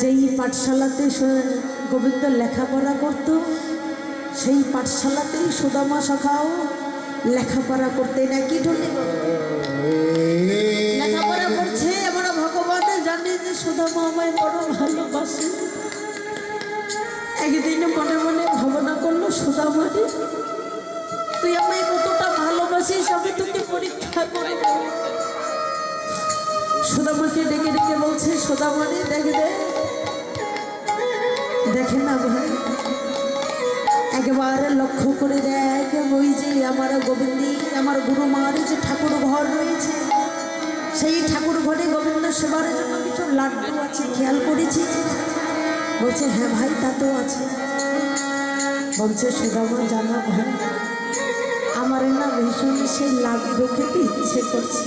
যেই পাঠশালাতে গোবিন্দ লেখাপড়া করত, সেই পাঠশালাতেই সুদামা সখাও লেখাপড়া করতে নাকি ঢুকে লেখাপড়া করছে এবার ভগবান, জানে যে সুদামা আমায় বড় ভালোবাসে। একদিন মনে মনে ভাবনা করল সুদামারে তুই আমায় কতটা ভালোবাসিস, আমি তোকে পরীক্ষা করে। সুদামাকে ডেকে ডেকে না ভাই একবার লক্ষ্য করে দেখ, ওই যে আমার গোবিন্দি, আমার গুরু মার যে ঠাকুর ঘর রয়েছে, সেই ঠাকুর ঘরে গোবিন্দ সেবার জন্য কিছু লাড্ডু আছে, খেয়াল করেছি? বলছে হ্যাঁ ভাই, তা তো আছে। বলছে, সুদামা, জানা ভাই, আমার না ভীষণ সেই লাড্ডু খেতে ইচ্ছে করছে।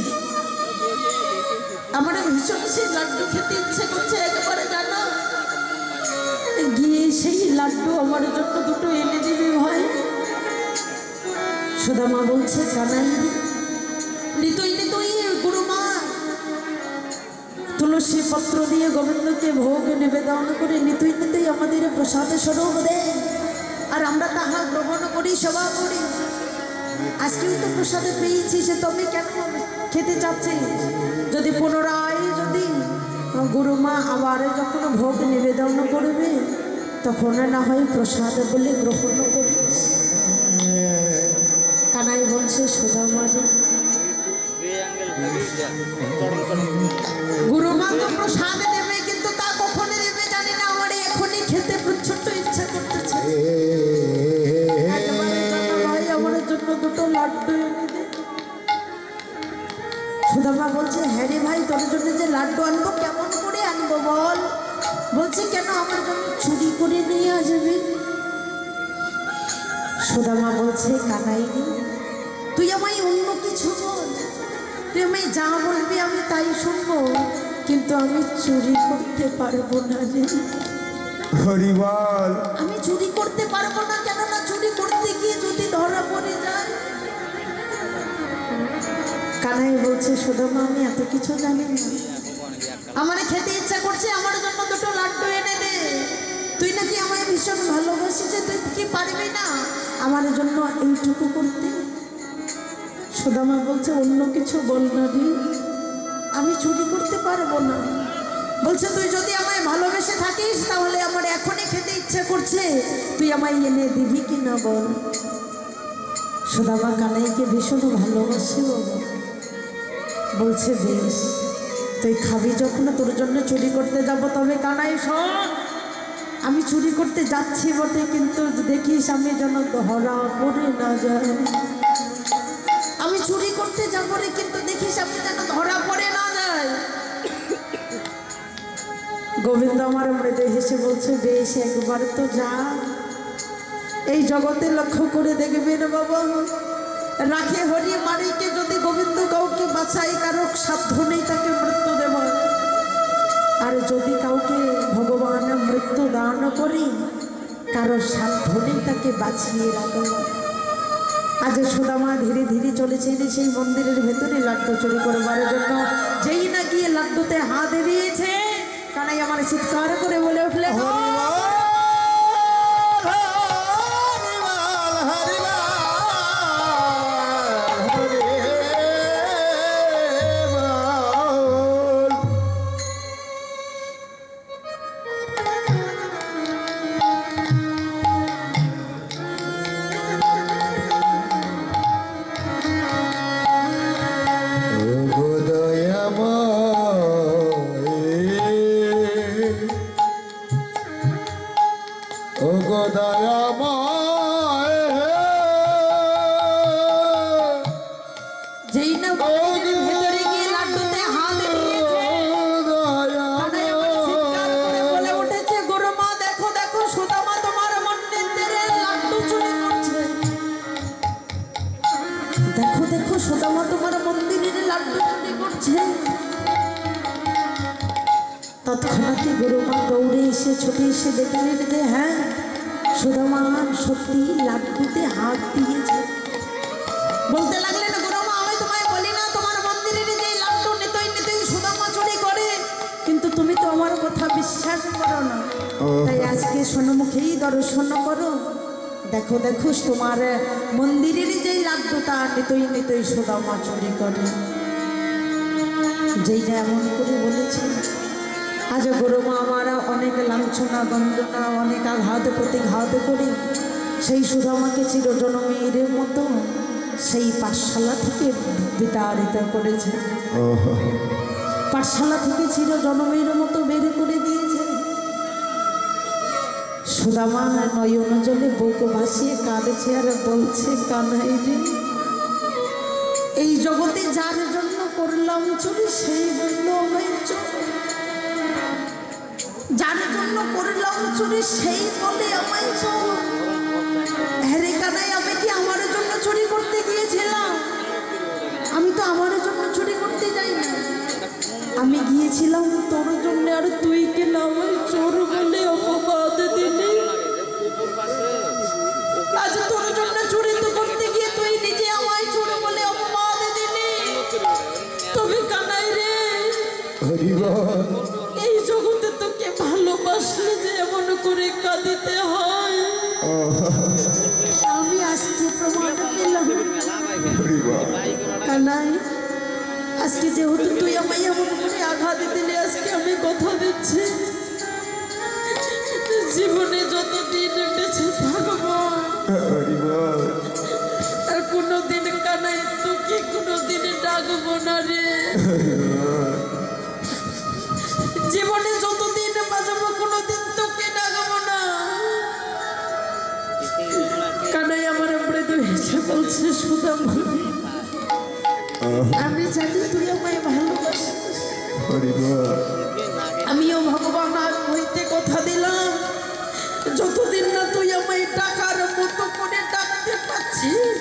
আমার ভীষণ সেই লাড্ডু খেতে ইচ্ছে করছে, একেবারে গিয়ে সেই লাড্ডু আমার জন্য দুটো এনে দিবি ভাই। সুদামা বলছে কানাই নিতুই নিতুই গুরুমা তুলসী পত্র দিয়ে গোবিন্দকে ভোগ নিবেদন করে নিতুই নিতুই আমাদের প্রসাদ স্বরূপ দেয় আর আমরা তাহা গ্রহণ করি, সেবা করি। আজকেও তো প্রসাদে পেয়েছি, সে তবে কেন খেতে চাচ্ছি? যদি পুনরায় গুরুমা আবার যখন ভোগ নিবেদন করবে, তখন না হয় প্রসাদ বলে গ্রহণ করবে। কানাই বলছে, সোজা মাঝে। গুরুমা তো প্রসাদ দেবে কিন্তু তা কখনই দেবে জানি না। আমার এখনই খেতে প্রচণ্ড ইচ্ছা করতেছে। আমার জন্য দুটো লাড্ডু এনে সুদামা বলছে হ্যাঁ রে ভাই তোর জন্য যে লাড্ডু আনব কেমন করে আনব বল? বলছে কেন আমার জন্য চুরি করে নিয়ে আসবি? সুদামা বলছে কানাই তুই আমায় অন্য কিছু বল। তুই আমায় যা বলবি আমি তাই শুনব। কিন্তু আমি চুরি করতে পারব না রে। হরিবল। আমি চুরি করতে পারব না কেননা চুরি করতে গিয়ে যদি কানাই বলছে সুদামা আমি এত কিছু জানি না। আমার খেতে ইচ্ছা করছে, আমার জন্য দুটো লাড্ডু এনে দে। তুই নাকি আমায় ভীষণ ভালোবাসি যে তুই কি পারবি না? আমার জন্য এইটুকু করতে। সুদামা বলছে, অন্য কিছু বল না আমি চুরি করতে পারব না। বলছে, তুই যদি আমায় ভালোবেসে থাকিস, তাহলে আমার এখনই খেতে ইচ্ছে করছে। তুই আমায় এনে দিবি কি না বল? সুদামা কানাইকে ভীষণ ভালোবাসে বাবা বলছে, বেশ, তুই খাবি যখন, তোর জন্য চুরি করতে যাব তবে কানাই, শোন। আমি চুরি করতে যাচ্ছি বটে, কিন্তু দেখিস আমি যেন ধরা পড়ে না যায়। আমি চুরি করতে যাব রে, কিন্তু দেখিস আমি যেন ধরা পড়ে না যায়। গোবিন্দ আমার মৃদু হেসে বলছে, বেশ, একবার তো যা। এই জগতে লক্ষ্য করে দেখবেন বাবা রাখে হরি মারিকে যদি গোবিন্দ কাউকে বাঁচাই কারও সাধ্য নেই তাকে মৃত্যু দেব। আর যদি কাউকে ভগবান মৃত্যু দান করি কারও সাধ্য নেই তাকে বাঁচিয়ে রাখব আজ সুদামা ধীরে ধীরে চলেছেন সেই মন্দিরের ভেতরে লাড্ডু চুরি করবার জন্য। যেই না গিয়ে লাড্ডুতে হাত দিয়েছে, কানাই আমার চিৎকার করে বলে উঠলে দয়াময় যেই না ভেতরে গিয়ে লাড্ডুতে হাত দিয়েছে দেখো দেখো সুদামা তোমার মন্দিরের লাড্ডু চুরি করছে। তৎক্ষণাৎ গুরুমা দৌড়ে এসে ছুটে এসে দেখলেন যে হ্যাঁ সুদামা সত্যি লাড্ডুতে হাত দিয়েছে। বলতে লাগলেন গুরুমা আমি তোমায় বলি না তোমার মন্দিরের যে লাড্ডু নিতই নিতই সুদামা চুরি করে। কিন্তু তুমি তো আমার কথা বিশ্বাস করো না। তাই আজকে সোনমুখেই দর্শন করো। দেখো দেখো তোমার মন্দিরের যেই লাড্ডুটা নিতই নিতই সোদামা চুরি করে। যেইটা এমন করে বলেছে আজ গরুমা আমারা অনেক লাঞ্ছনা গঞ্জনা অনেক আঘাত প্রতিঘাত করি। সেই সুদামাকে চিরজনমের মতো সেই পাঠশালা থেকে বিতাড়িত করেছে। পাঠশালা থেকে চির জনমের মতো বের করে দিয়েছে। সুদামা নয়ন জলে বুক ভাসিয়ে কাঁদছে আর বলছে কানাই রে এই জগতে যার জন্য করলাম চুরি সেই বলল আমায় চোর। যার জন্য করলাম চুরি সেই বলে আমায় চল। হ্যারে কানাই, আমি কি আমার জন্য চুরি করতে গিয়েছিলাম? আমি তো আমার জন্য চুরি করতে যাই না আমি গিয়েছিলাম তোর জন্য, আর তুই কেন আমায় চোর বলে অপবাদ দিলি। আজকে যেহেতু তুই আমায় এমন করে আঘাত দিলে, আজকে আমি কথা দিচ্ছি। জীবনে যত দিন বেঁচে থাকব, আর কোনো দিন কানাই, তোকে কোনো দিন ডাকবো না রে। জীবনে যত দিন বাঁচবো কোনো দিন তোকে ডাকবো না। কানাই আমার মৃদু হেসে বলছে, সুদাম আমিও ভগবান আজ হইতে কথা দিলাম। যতদিন না তুই আমায় টাকার মতো করে ডাকতে পাচ্ছিস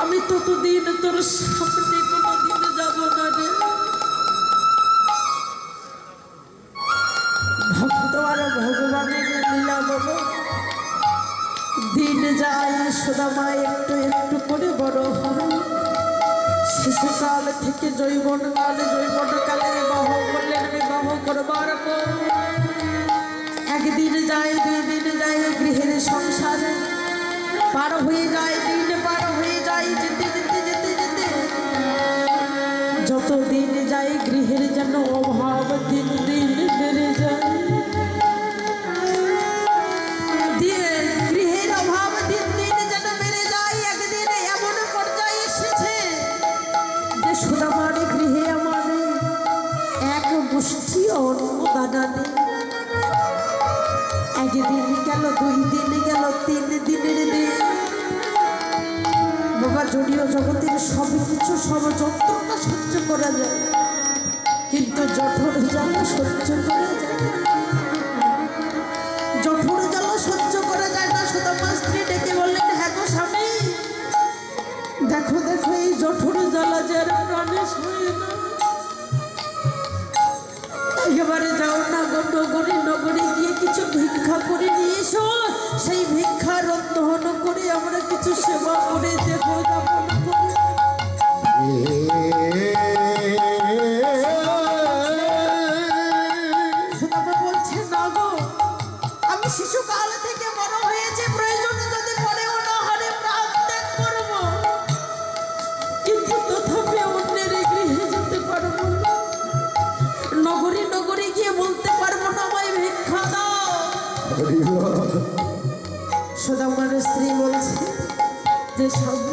আমি ততদিন তোর সামনে কোনোদিন যাব না রে। ভক্ত আর ভগবানের লীলা দিন যায় সুদামা একটু একটু করে বড় হয়। শিশুকাল থেকে জৈবন কাল জৈবন কালে বিবাহ করলেন বিবাহ করবার পর। একদিন যায় দুই দিন যায় গৃহের সংসারে। পার হয়ে যায়, দিন পার হয়ে যায়, যেতে যেতে যেতে যেতে। যত দিন যায় গৃহের যেন অভাব, দিন দিন একদিন গেল, দুই দিন গেল, তিন দিনের দিন। বাবা জড়ীয় জগতের সব কিছু সব যন্ত্রণা সহ্য করা যায়। কিন্তু জঠর জ্বালা সহ্য করা যায় রন্ধন করে আমরা কিছু সেবা করে দেব যাপন করি। বলছে না গো আমি শিশুকাল থেকে বড় হয়েছে প্রয়োজনে যদি পড়েও না হারে প্রাণ ত্যাগ করব। কিন্তু তথাপি অন্যের গৃহে যেতে পারব না। নগরী নগরী গিয়ে বলতে পারব না আমায় ভিক্ষা দাও। সুদামার যে স্বামী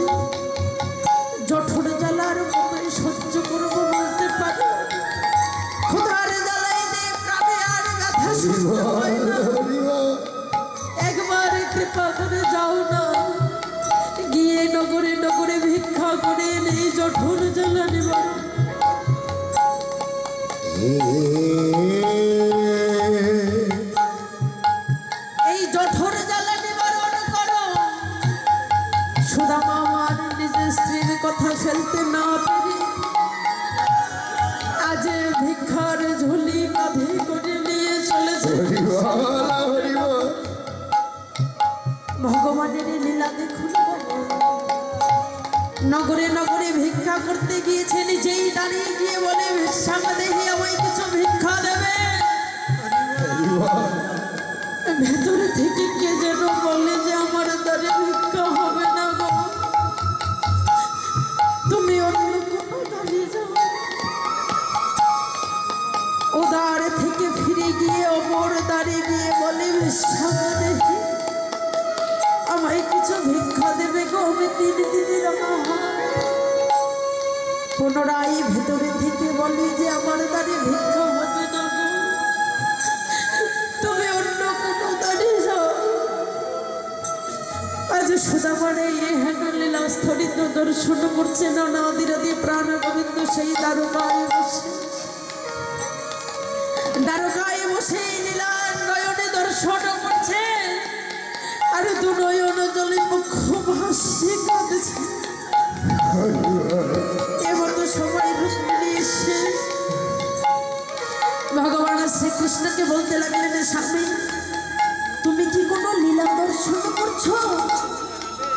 নগরে নগরে ভিক্ষা করতে গিয়েছে নিজেই দাঁড়িয়ে গিয়ে বলে ভিক্ষা দেখি আমায় কিছু ভিক্ষা দেবে? ভেতরে থেকে কে যেন বললেন পুনরায় ভেতরে থেকে বলি যে আমার দ্বারে ভিক্ষা হবে না তুমি অন্য কোনো দাঁড়িয়ে যাও। আজ সুদামারে এই হেন লীলা স্থলিত দর্শন করছে না নাদিরাদি প্রাণ গোবিন্দ সেই দ্বারকায় বসে। দ্বারকায় বসে লীলা নয়নে দর্শন করছে। আর দু নয়ন জলে মুখ ভাসে কাঁদছে। শ্রীকৃষ্ণকে বলতে লাগলেন স্বামী তুমি কি কোনো লীলা দর্শন করছ?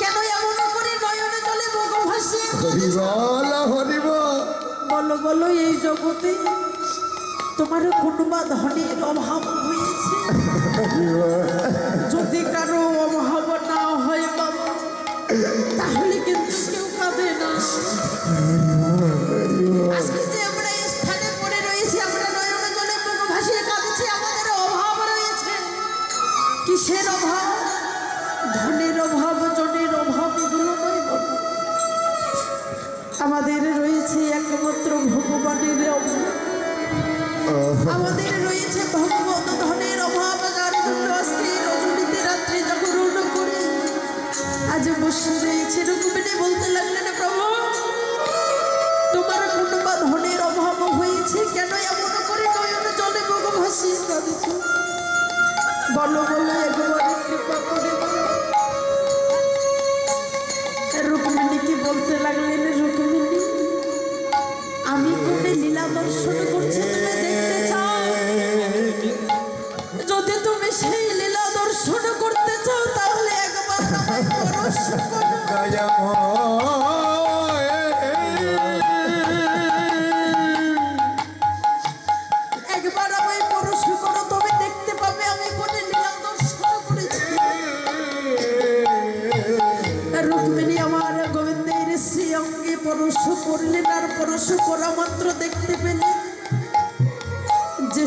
কেন এমন করে নয়নে জলে ভাসিয়ে হরি বল বল বলো বলো এই জগতে তোমার কোনো বা ধনের অভাব হয়েছে?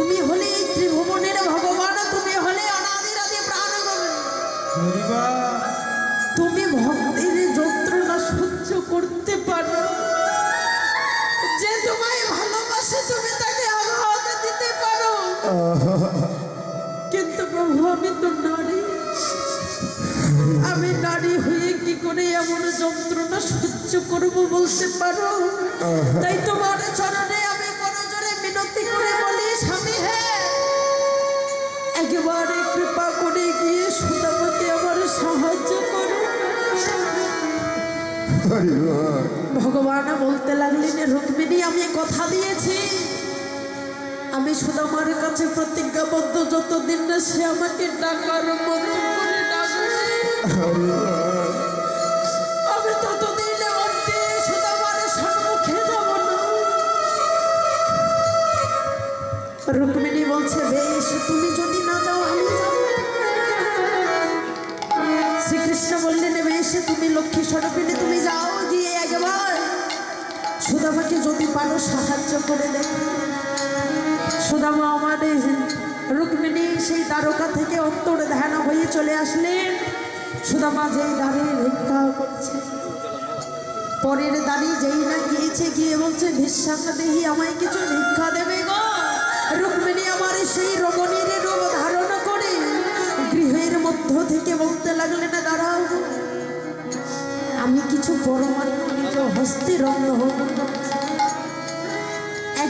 তুমি হলে এই ত্রিভুবনের ভগবান তুমি হলে অনাদির আদি প্রাণ তুমি ভক্তির যন্ত্রণা সহ্য করতে পারো। যে তোমায় ভালোবাসে তুমি তাকে আঘাত দিতে পারো। কিন্তু প্রভু আমি তো নারী। আমি নারী হয়ে কি করে এমন যন্ত্রণা সহ্য করব বলতে পারো? তাই তোমার চরণে আমি বড় জোরে মিনতি করে ভগবান বলতে লাগলেন, রুক্মিণী, আমি কথা দিয়েছি। আমি সুদামার কাছে প্রতিজ্ঞাবদ্ধ, যতদিন না সে আমাকে ডাকার মতো করে ডাকবে। রুক্মিণী বলছে, বেশ, তুমি যদি না যাও, আমি শ্রীকৃষ্ণ বললেন, বেশ, তুমি লক্ষ্মী স্বরূপিণী সুদামাকে যদি পারো সাহায্য করে দেখো। সুদামা আমাদের রুক্মিণী সেই দ্বারকা থেকে অন্তর ধ্যান হয়ে চলে আসলেন। সুদামা যেই দাঁড়িয়ে ভিক্ষা করছে, পরের দাঁড়িয়ে যেই না গিয়েছে, গিয়ে বলছে বিশ্বাস দেহি আমায় কিছু ভিক্ষা দেবে গো। রুক্মিণী আমার সেই রমণীর রূপ ধারণ করে গৃহের মধ্য থেকে বলতে লাগলেন, দাঁড়াও আমি কিছু পরমাণু নিজ হস্তে রন্ধন করছি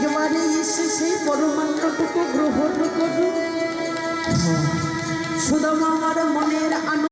একবারে এসে সেই পরমাণ্ডটুকু গ্রহণ করুন সুদামা আমার মন